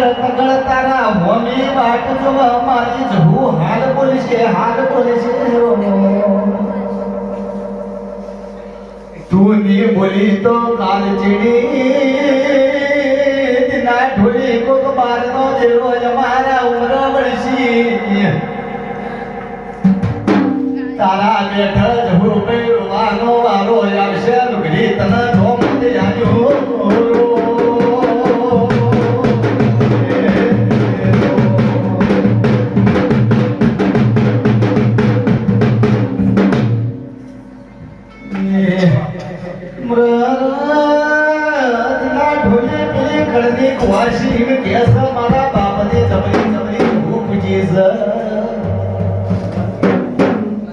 તગડ તગડ તારા હોમી વાટ જોવા મારી જહુ હાલ બોલશે હાલ બોલશે? તું ની બોલી તો કાલ ચીડી. દિના ઢોલી કોક બાર નો જેવો મારા ઉમર વળશી. તારા બેઠ જહુ પૈરવાનો વારો આવશે. લુગડી તને મારા બાપને જબરી જબરી ભૂખ જીસ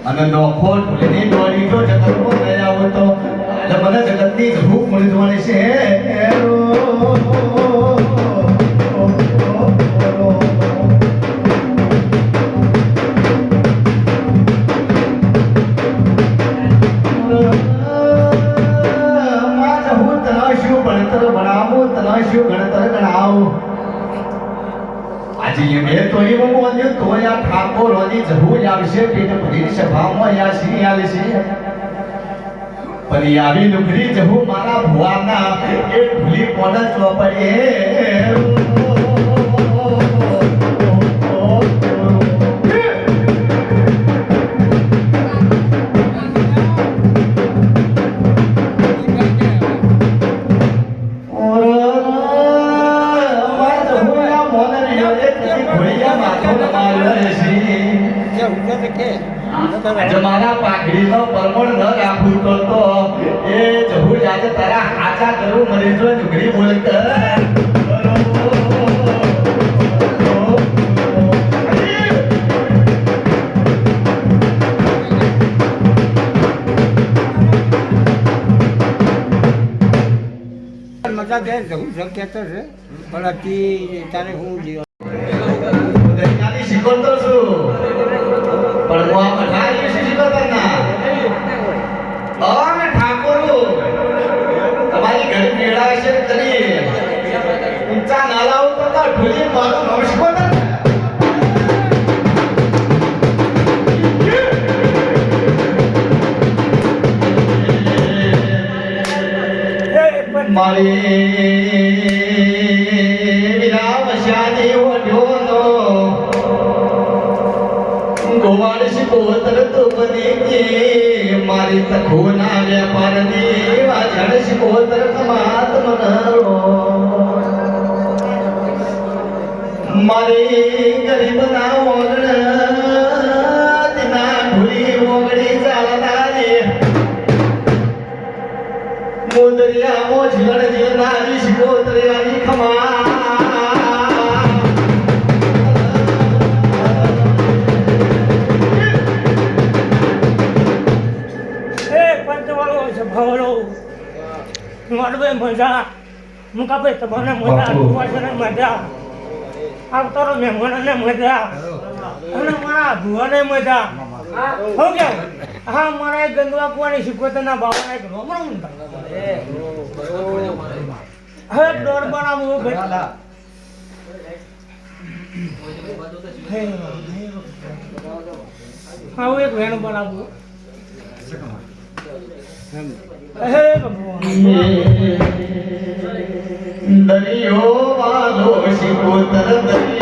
અને નોખો ઢોલની દોડી તો એ તો એવું બોલ્યું તો આ ઠાકોર રોજી જરૂર આવશે, પેટ ભરીને સભામાં યા સિંહ આલશે. પણ આવી લુગડી જવું મારા ભુવાના એ ભૂલી કોણ જ પડે. મારા પાઘડીનો પરમણ ન રાખવું તો તો એ જહુ આજે તારા હાચા કરું મરી જો ઝઘડી બોલત. મજા દે જવું શક્ય તો છે. પણ અતિ તારે હું જીવ શીખવતો છું. પણ હું આ મઠાઈ વિશે શીખવતો ના અને ઠાકોર, તમારી ઘરે મેળા છે તરી ઊંચા નાલાઓ તો ઢોલી મારો નમસ્કાર મારી ગોવાળ શિકોતર તો બની ગઈ મારી તખોના દેવા વાજણ શિકોતર કમાત મનરો મારે ગરીબ ના ઓગણ દિના ઢોલી ઓગળી નારી શિકોતરિયાની ખમા મજા. મુકા ભાઈ તમને મજા કુવાસને મજા. આવતારો મહેમાનને મજા. અને મારા ભુવાને મજા. હો કેમ હા મારા એક ગંદવા કુવાની શીખવતના ભાવના એક રોમણ હવે દોડ બનાવું ભાઈ આવું એક વેણ હે ભગવાન દરિયો વાલો શિકોતર દરિયો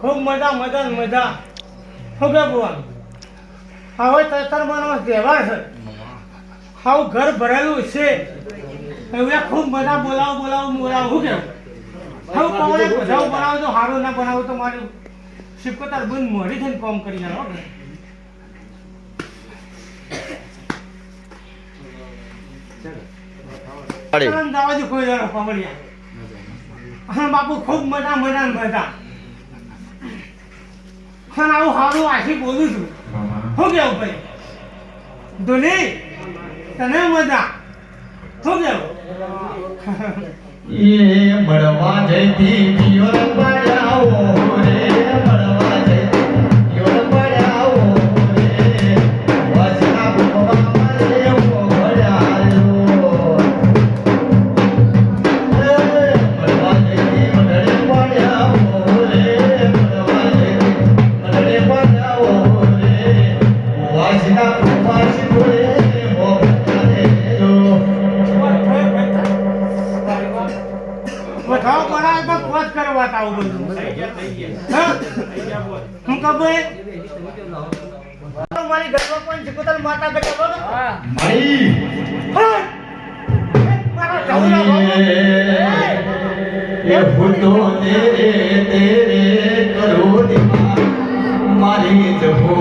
ખૂબ મજા મજા મજા. શું કે ભુવા હવે તરતરમાંનો તહેવાર છે. આવું ઘર ભરેલું છે. હવે ખૂબ મજા બોલાવો બોલાવો બોલાવો. શું કેવું હવે કોણે બધાવું બનાવો તો સારું ના બનાવો તો મારું શિપકોતર બંધ મોડી થઈને કામ કરી જાવ દાવાજી કોઈ પમણિયા હા બાપુ ખૂબ મજા મજા મજા. હા આવું સારું આખી બોલું છું શું કેવું ભાઈ? ધોની? તને મજા? શું કેવું? એ મળવા જઈતી પિયોર તમારે કરવા આવું બધું. હું? કહું ભાઈ મારી ગઢવા પણ જીકોતર માતા ગઢવા ભાઈ એ ફૂટો તેરે તેરે કરો દિમા મારી જહો